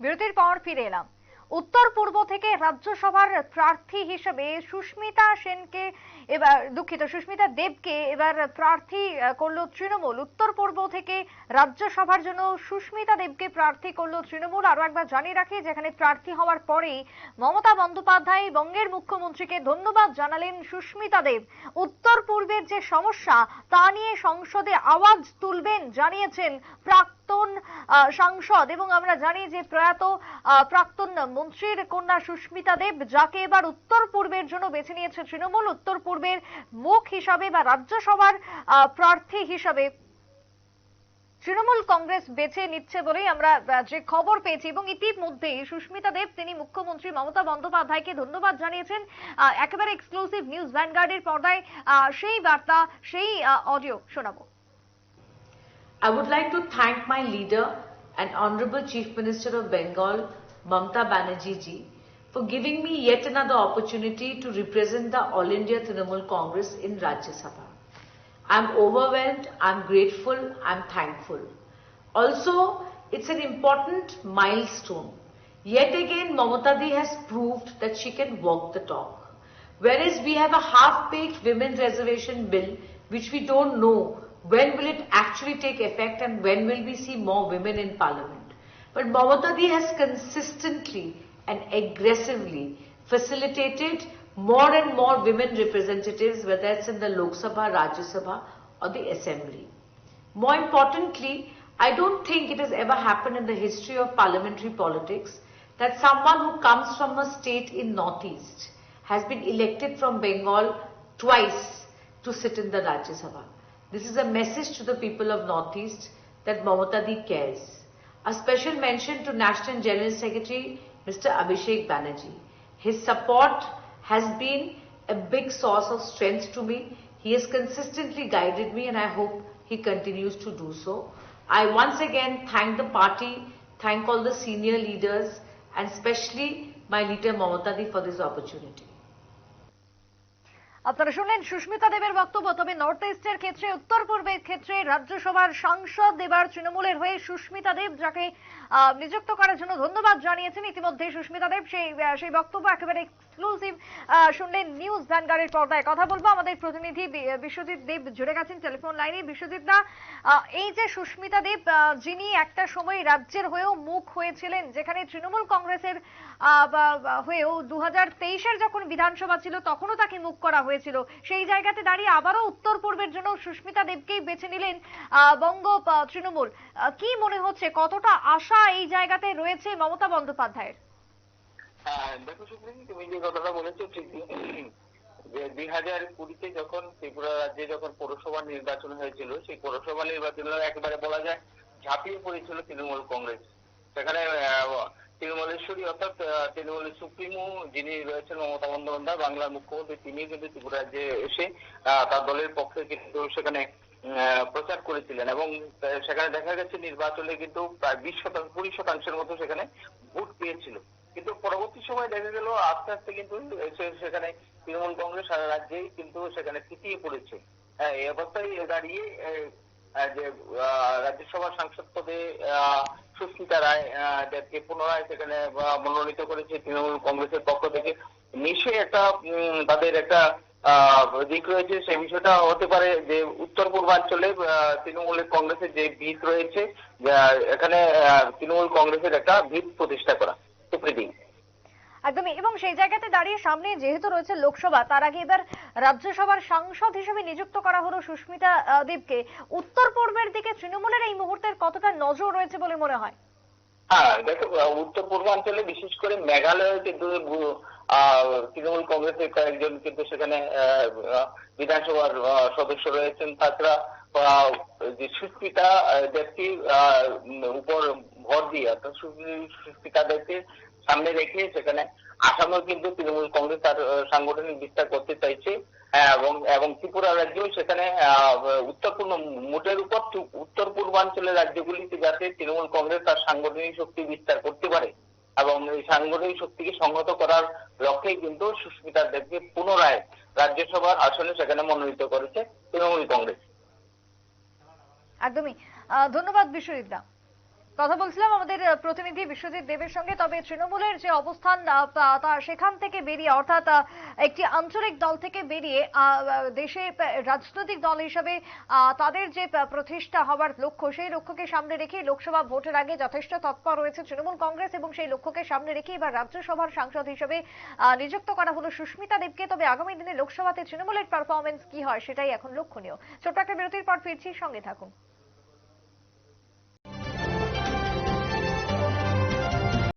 বিরতির পর ফিরে এলাম উত্তর পূর্ব থেকে রাজ্যসভার প্রার্থী হিসেবে সুস্মিতা সেনকে এবার দুঃখিত, সুস্মিতা দেবকে এবার প্রার্থী করল তৃণমূল। উত্তর পূর্ব থেকে রাজ্যসভার জন্য সুস্মিতা দেবকে প্রার্থী করল তৃণমূল। আরও একবার জানিয়ে রাখি, যেখানে প্রার্থী হওয়ার পরেই মমতা বন্দ্যোপাধ্যায় বঙ্গের মুখ্যমন্ত্রীকে ধন্যবাদ জানালেন সুস্মিতা দেব। উত্তর পূর্বের যে সমস্যা, তা নিয়ে সংসদে আওয়াজ তুলবেন জানিয়েছেন প্রাক্তন সাংসদ এবং আমরা জানি যে প্রয়াত প্রাক্তন মন্ত্রীর কন্যা সুস্মিতা দেব যাকে এবার উত্তর পূর্বের জন্য বেছে নিয়েছে তৃণমূল উত্তর পূর্বের মুখ হিসাবে বা রাজ্যসভার প্রার্থী হিসাবে। তৃণমূল কংগ্রেস বেছে নিচ্ছে বলেই আমরা যে খবর পেয়েছি। এবং ইতিমধ্যেই সুস্মিতা দেব তিনি মুখ্যমন্ত্রী মমতা বন্দ্যোপাধ্যায়কে ধন্যবাদ জানিয়েছেন। একেবারে এক্সক্লুসিভ নিউজ ভ্যানগার্ডের পর্দায় সেই বার্তা সেই অডিও শোনাবো। I would like to thank my leader and Honorable Chief Minister of Bengal, Mamta Banerjee ji, for giving me yet another opportunity to represent the All India Trinamool Congress in Rajya Sabha. I'm overwhelmed, I'm grateful, I'm thankful. Also, it's an important milestone. Yet again, Mamata Di has proved that she can walk the talk. Whereas we have a half-baked women's reservation bill, which we don't know when will it actually take effect and when will we see more women in parliament. But Mamata has consistently and aggressively facilitated more and more women representatives, whether it's in the Lok Sabha, Rajya Sabha or the Assembly. More importantly, I don't think it has ever happened in the history of parliamentary politics that someone who comes from a state in Northeast has been elected from Bengal twice to sit in the Rajya Sabha. This is a message to the people of Northeast that Mamata cares. A special mention to National General Secretary Mr. Abhishek Banerjee. His support has been a big source of strength to me. He has consistently guided me and I hope he continues to do so. I once again thank the party, thank all the senior leaders and especially my leader Mamata for this opportunity. আপনারা শুনলেন সুস্মিতা দেবের বক্তব্য, তবে north ইস্টের ক্ষেত্রে, উত্তর পূর্বের ক্ষেত্রে রাজ্যসভার সাংসদ এবার তৃণমূলের হয়ে সুস্মিতা দেব, যাকে নিযুক্ত করার জন্য ধন্যবাদ জানিয়েছেন। ইতিমধ্যে সুস্মিতা দেব সেই সেই বক্তব্য একেবারে এক্সক্লুসিভ শুনলেন নিউজ ভ্যানগার্ডের পর্দায় কথা বলব। আমাদের প্রতিনিধি বিশ্বজিৎ দেব জুড়ে গেছেন টেলিফোন লাইনে বিশ্বজিৎ দা এই যে সুস্মিতা দেব যিনি একটা সময় রাজ্যের হয়েও মুখ হয়েছিলেন, যেখানে তৃণমূল কংগ্রেসের হয়েও দু হাজার যখন বিধানসভা ছিল, তখনও তাকে মুখ করা হয়েছিল। সেই জায়গাতে দাঁড়িয়ে আবারও উত্তর পূর্বের জন্য সুস্মিতা দেবকেই বেছে নিলেন বঙ্গ তৃণমূল। কি মনে হচ্ছে, কতটা আশা এই জায়গাতে রয়েছে মমতা বন্দ্যোপাধ্যায়ের? হ্যাঁ দেখো সুপ্রিম, তুমি যে কথাটা বলেছ ঠিকই। যে দুই হাজার কুড়িতে যখন ত্রিপুরা রাজ্যে যখন পৌরসভা নির্বাচন হয়েছিল, সেই পৌরসভা নির্বাচনে একেবারে বলা যায় ঝাঁপিয়ে পড়েছিল তৃণমূল কংগ্রেস। সেখানে তৃণমূলেশ্বরী অর্থাৎ তৃণমূলের সুপ্রিমো যিনি রয়েছেন মমতা বন্দ্যোপাধ্যায়, বাংলার মুখ্যমন্ত্রী তিনি কিন্তু ত্রিপুরা রাজ্যে এসে তার দলের পক্ষে কিন্তু সেখানে প্রচার করেছিলেন। এবং সেখানে দেখা গেছে নির্বাচনে কিন্তু প্রায় বিশ শতাংশ, কুড়ি শতাংশের মতো সেখানে ভোট পেয়েছিল। কিন্তু পরবর্তী সময় দেখা গেল আস্তে আস্তে কিন্তু সেখানে তৃণমূল কংগ্রেস সারা রাজ্যেই কিন্তু সেখানে পিছিয়ে পড়েছে। হ্যাঁ, এই অবস্থায় দাঁড়িয়ে যে আহ, রাজ্যসভার সাংসদ পদে সুস্মিতা রায় পুনরায় সেখানে মনোনীত করেছে তৃণমূল কংগ্রেসের পক্ষ থেকে নিশ্চয়ই একটা তাদের একটা দিক রয়েছে। সেই বিষয়টা হতে পারে যে উত্তর পূর্বাঞ্চলে তৃণমূলের কংগ্রেসের যে ভিত রয়েছে এখানে তৃণমূল কংগ্রেসের একটা ভিত প্রতিষ্ঠা করা। সুপ্রীতি একদমই এবং সেই জায়গাতে দাঁড়িয়ে সামনে যেহেতু রয়েছে লোকসভা তার আগে এবার রাজ্যসভার সাংসদ হিসেবে নিযুক্ত করা হলো সুস্মিতা দেবকে উত্তর পূর্বের দিকে তৃণমূলের এই মুহূর্তের কতটা নজর রয়েছে বলে মনে হয়? হ্যাঁ দেখো উত্তর পূর্বাঞ্চলে বিশেষ করে মেঘালয়ে কিন্তু তৃণমূল কংগ্রেসের কয়েকজন কিন্তু সেখানে বিধানসভার সদস্য রয়েছেন। তাছাড়া যে সুস্মিতা দেবকে উপর ভর দিয়ে অর্থাৎ সুস্মিতা সামনে রেখে সেখানে আসামেও কিন্তু তৃণমূল কংগ্রেস তার সাংগঠনিক বিস্তার করতে চাইছে হ্যাঁ, এবং এবং ত্রিপুরা রাজ্যেও সেখানে আহ, উত্তর পূর্ব মোটের উপর উত্তর পূর্বাঞ্চলের রাজ্যগুলিতে যাতে তৃণমূল কংগ্রেস তার সাংগঠনিক শক্তি বিস্তার করতে পারে এবং এই সাংগঠনিক শক্তিকে সংহত করার লক্ষ্যেই কিন্তু সুস্মিতা দেবকে পুনরায় রাজ্যসভার আসনে সেখানে মনোনীত করেছে তৃণমূল কংগ্রেস। একদমই। ধন্যবাদ বিশ্বজিৎ দা। কথা বলছিলাম আমাদের প্রতিনিধি বিশ্বজিৎ দেবের সঙ্গে। তবে তৃণমূলের যে অবস্থান তা- সেখান থেকে বেরিয়ে, অর্থাৎ একটি আঞ্চলিক দল থেকে বেরিয়ে দেশে রাজনৈতিক দল হিসেবে তাদের যে প্রতিষ্ঠা হওয়ার লক্ষ্য, সেই লক্ষ্যকে সামনে রেখে লোকসভা ভোটের আগে যথেষ্ট তৎপর রয়েছে তৃণমূল কংগ্রেস এবং সেই লক্ষ্যকে সামনে রেখে এবার রাজ্যসভার সাংসদ হিসেবে নিযুক্ত করা হলো সুস্মিতা দেবকে। তবে আগামী দিনে লোকসভাতে তৃণমূলের পারফরমেন্স কি হয়, সেটাই এখন লক্ষণীয়। ছোট্ট একটা বিরতির পর ফিরছি, সঙ্গে থাকুন।